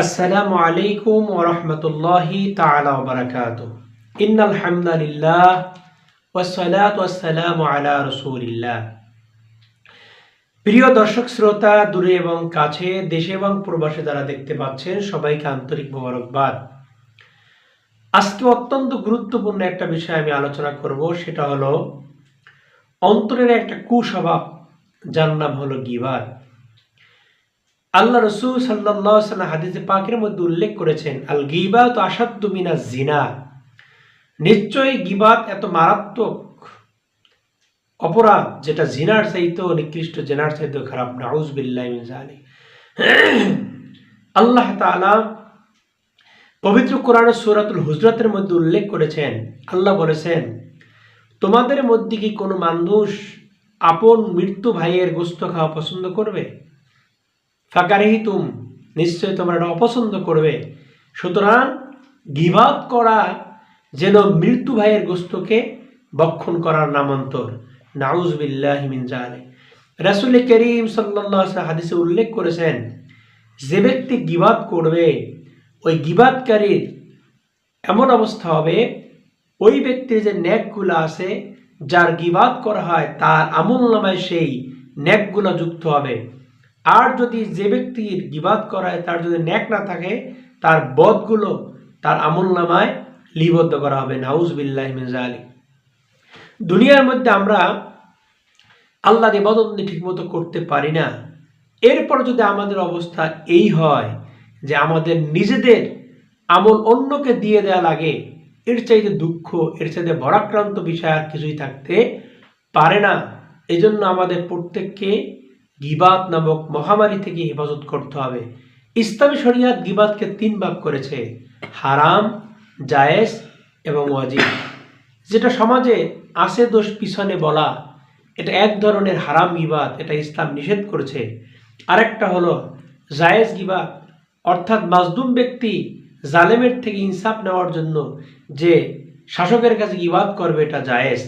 আসসালামু আলাইকুম ওরহমতুল্লাহি তালা বারাকাত ইন্নাল হামদালিল্লাহ ওয়াসসালাতু ওয়াসসালামু আলা রাসূলিল্লাহ। প্রিয় দর্শক, শ্রোতা, দূরে এবং কাছে, দেশে এবং প্রবাসে যারা দেখতে পাচ্ছেন, সবাইকে আন্তরিক মোবারকবাদ। আজকে অত্যন্ত গুরুত্বপূর্ণ একটা বিষয় আমি আলোচনা করব, সেটা হলো অন্তরের একটা কুস্বভাব, যার নাম হলো গিবাদ আল্লাহ রসুল সাল্লাহ সাল্লাম হাদিসে পাকের মধ্যে উল্লেখ করেছেন আল গিবাত আসাদ্দু মিনা জিনা। নিশ্চয়ই গিবাত এত মারাত্মক অপরাধ যেটা জিনার চাইতেও নিকৃষ্ট, জেনার চাইতেও খারাপ নাউজ বিল্লাহ জানি আল্লাহ তাআলা পবিত্র কোরআন সূরাতুল হুজরাতের মধ্যে উল্লেখ করেছেন, আল্লাহ বলেছেন, তোমাদের মধ্যে কি কোনো মানুষ আপন মৃত্যু ভাইয়ের গোস্ত খাওয়া পছন্দ করবে? ফাঁকারেহি তুম নিশ্চয় তোমরা এটা অপছন্দ করবে। সুতরাং গিবাদ করা যেন মৃত্যু ভাইয়ের গোস্তকে বক্ষণ করার নামান্তর। নাউজবিল্লাহিমিন জালে রাসুল করিম সাল্লাহ হাদিসে উল্লেখ করেছেন, যে ব্যক্তি গিবাদ করবে, ওই গিবাদকারীর এমন অবস্থা হবে, ওই ব্যক্তির যে ন্যাকগুলো আছে, যার গিবাদ করা হয়, তার আমল নামায় সেই ন্যাকগুলো যুক্ত হবে। আর যদি যে ব্যক্তির গিবাদ করায়, তার যদি ন্যাক না থাকে, তার বদগুলো তার আমল নামায় লিবদ্ধ করা হবে। নাউজ বিল্লাহ আলী দুনিয়ার মধ্যে আমরা আল্লাহর ইবাদত ঠিকমতো করতে পারি না। এরপর যদি আমাদের অবস্থা এই হয় যে আমাদের নিজেদের আমল অন্যকে দিয়ে দেয়া লাগে, এর চাইতে দুঃখ, এর চাইতে ভরাক্রান্ত বিষয় আর কিছুই থাকতে পারে না। এই জন্য আমাদের প্রত্যেককে গিবাত নামক মহামারী থেকে হেফাজত করতে হবে। ইসলামী শরিয়াত গিবাদকে তিন ভাগ করেছে, হারাম, জায়েজ এবং ওয়াজিব। যেটা সমাজে আসে দোষ পিছনে বলা, এটা এক ধরনের হারাম গিবাদ, এটা ইসলাম নিষেধ করেছে। আরেকটা হলো জায়েজ গিবাদ, অর্থাৎ মাজদুম ব্যক্তি জালেমের থেকে ইনসাফ নেওয়ার জন্য যে শাসকের কাছে গিবাদ করবে, এটা জায়েজ।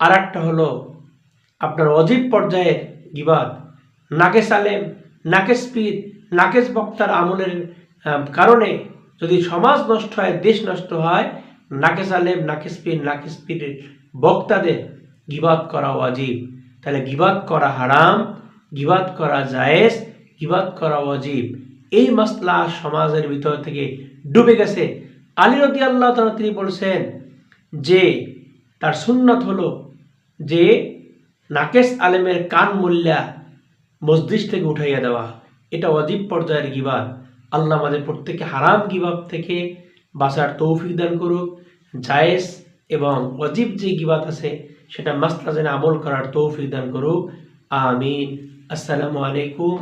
আর একটা হলো আপনার অজীব পর্যায়ের গিবাদ। নাকেস আলেম নাকেস পীর নাকেস বক্তার আমলের কারণে যদি সমাজ নষ্ট হয়, দেশ নষ্ট হয় নাকেস আলেম নাকেস পীর নাকেস পীরের বক্তাদের গিবাদ করা অজীব তাহলে গিবাদ করা হারাম, গিবাদ করা জায়েজ, গিবাদ করা অজীব এই মাসলা সমাজের ভিতর থেকে ডুবে গেছে। আলী রদি আল্লাহ তিনি বলছেন যে, তার সুন্নত হলো যে নাকেশ আলেমের কান মূল্যা মসজিদ থেকে উঠাইয়া দেওয়া। এটা অজীব পর্যায়ের গিবাদ। আল্লাহ আমাদের প্রত্যেকে হারাম গিবাব থেকে বাঁচার তৌফিক দান করুক। জায়েজ এবং অজীব যে গিবাদ আছে, সেটা যেন আমল করার তৌফিক দান করুক। আমিন। আসসালামু আলাইকুম